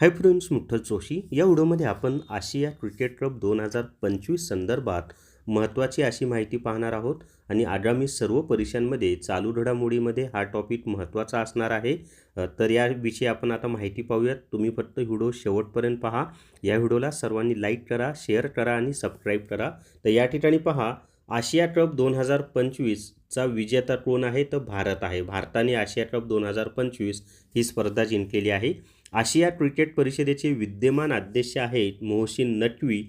Hi friends मुठ्ठल Joshi. या व्हिडिओमध्ये आपण आशिया क्रिकेट कप दोन हजार पंचवीस संदर्भात महत्त्वाची अशी माहिती पाहणार आहोत आणि आगामी सर्व परीक्षांमध्ये चालू घडामोडीमध्ये हा टॉपिक महत्त्वाचा असणार आहे. तर याविषयी आपण आता माहिती पाहूयात. तुम्ही फक्त व्हिडिओ शेवटपर्यंत पहा. या व्हिडिओला सर्वांनी लाईक करा शेअर करा आणि सबस्क्राईब करा. तर या ठिकाणी पहा आशिया कप दोन हजार पंचवीसचा विजेता कोण आहे? तर भारत आहे. भारताने आशिया कप दोन हजार पंचवीस ही स्पर्धा जिंकलेली आहे. आशिया क्रिकेट परिषदेचे विद्यमान अध्यक्ष आहेत मोहसिन नटवी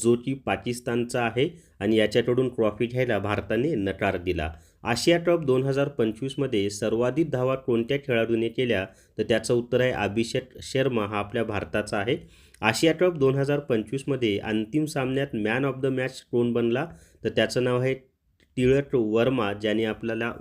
जो की पाकिस्तानचा आहे आणि याच्याकडून ट्रॉफी घ्यायला भारताने नकार दिला. आशिया कप दोन हजार पंचवीसमध्ये सर्वाधिक धावा कोणत्या खेळाडूने केल्या? तर त्याचं उत्तर आहे अभिषेक शर्मा हा आपल्या भारताचा आहे. आशिया कप दोन हजार पंचवीसमध्ये अंतिम सामन्यात मॅन ऑफ द मॅच कोण बनला? तर त्याचं नाव आहे टिळक वर्मा ज्याने आपल्याला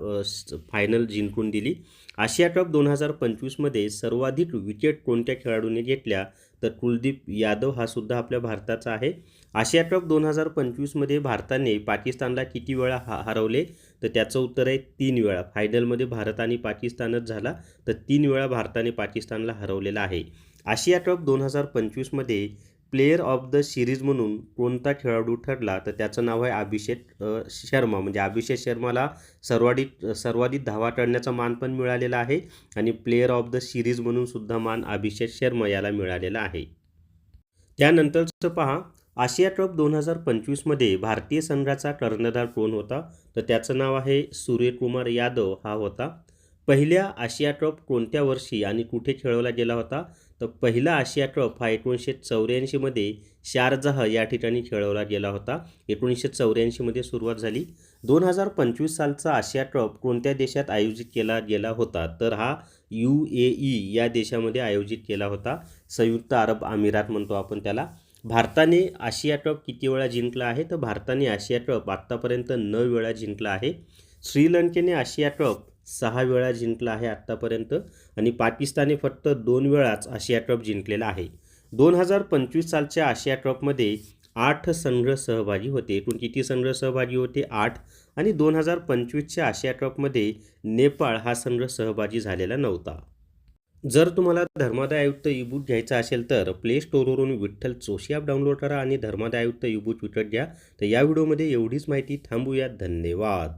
फायनल जिंकून दिली. आशिया कप दोन हजार पंचवीसमध्ये सर्वाधिक विकेट कोणत्या खेळाडूने घेतल्या? तर कुलदीप यादव हा सुद्धा आपल्या भारताचा आहे. आशिया कप दोन हजार पंचवीसमध्ये भारताने पाकिस्तानला किती वेळा हा हरवले? तर त्याचं उत्तर आहे तीन वेळा. फायनलमध्ये भारत आणि पाकिस्तानच झाला. तर तीन वेळा भारताने पाकिस्तानला हरवलेला आहे. आशिया कप दोन हजार पंचवीसमध्ये प्लेयर ऑफ द सिरीज म्हणून कोणता खेळाडू ठरला? तर त्याचं नाव आहे अभिषेक शर्मा. म्हणजे अभिषेक शर्माला सर्वाधिक सर्वाधिक धावा टळण्याचा मान पण मिळालेला आहे आणि प्लेयर ऑफ द सिरीज म्हणून सुद्धा मान अभिषेक शर्मा याला मिळालेला आहे. त्यानंतरचं पहा. आशिया कप दोन हजार पंचवीसमध्ये भारतीय संघाचा कर्णधार कोण होता? तर त्याचं नाव आहे सूर्यकुमार यादव. हा होता. पहिल्या आशिया ट्रॉप कोणत्या वर्षी आणि कुठे खेळवला गेला होता? तर पहिला आशिया ट्रॉप हा एकोणीसशे चौऱ्याऐंशीमध्ये शारजह या ठिकाणी खेळवला गेला होता. एकोणीसशे चौऱ्याऐंशीमध्ये सुरुवात झाली. दोन हजार पंचवीस सालचा आशिया ट्रॉप कोणत्या देशात आयोजित केला गेला होता? तर हा यू ए ई या देशामध्ये आयोजित केला होता. संयुक्त अरब अमिरात म्हणतो आपण त्याला. भारताने आशिया ट्रॉप किती वेळा जिंकला आहे? तर भारताने आशिया ट्रॉप आत्तापर्यंत नऊ वेळा जिंकला आहे. श्रीलंकेने आशिया ट्रॉप सहा वेळा जिंकला आहे आत्तापर्यंत आणि पाकिस्तानने फक्त दोन वेळाच आशिया कप जिंकलेला आहे. दोन हजार पंचवीस सालच्या आशिया ट्रॉपमध्ये आठ संघ सहभागी होते. एकूण किती संघ सहभागी होते आठ. आणि दोन हजार पंचवीसच्या आशिया ट्रॉपमध्ये नेपाळ हा संघ सहभागी झालेला नव्हता. जर तुम्हाला धर्मादाय आयुक्त ईबुक घ्यायचा असेल तर प्ले स्टोरवरून विठ्ठल जोशी ॲप डाउनलोड करा आणि धर्मादाय आयुक्त ईबुक विकत घ्या तर या व्हिडिओमध्ये एवढीच माहिती. थांबूया. धन्यवाद.